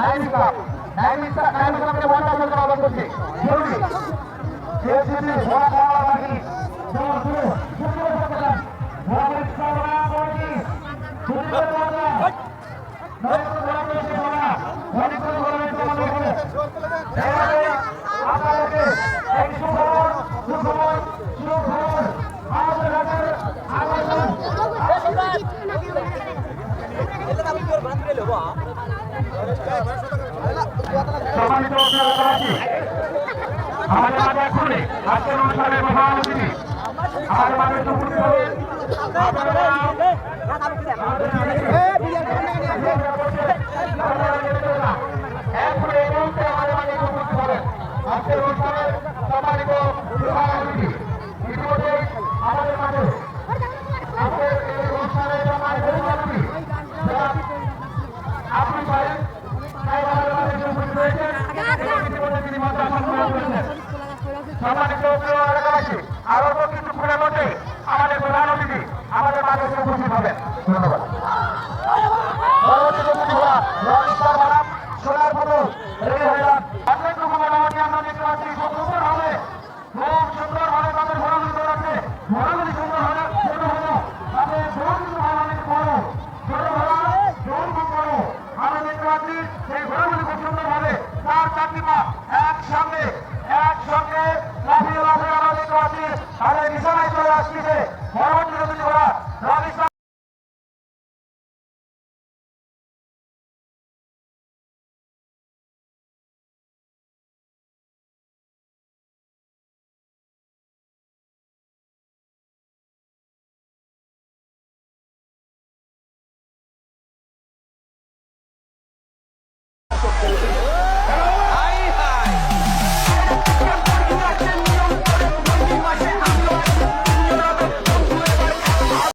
নাইম ইসলাম নাইম ইসলাম নাইম ইসলামকে মহাত্মা সরকার আহ্বান করছে জরুরি জেসিবি ঘোড়া দূর দূর ঘোড়া ইসলাম না করছি সম্মানিত আমাদের মাঝে এখনই আজকের অনুষ্ঠানের প্রধান অতিথি আমাদের মাঝে এখনই এই মুহূর্তে আমাদের মাঝে উপস্থিত হবেন আজকের অনুষ্ঠানের ইতিমধ্যে মঞ্চে করেছেন সম্মানিত এলাকাবাসী, আরও কিছুক্ষণের মধ্যে আমাদের প্রধান অতিথি আমাদের মাঝে উপস্থিত হবেন। ধন্যবাদ। সেই ঘোরাঘুরি খুব সুন্দর হবে চার চারটি পা একসঙ্গে একসঙ্গে লাফিয়ে লাফিয়ে পাচ্ছি তাদের বিছানায় চলে আসছে অতিথি ঘোড়া রনি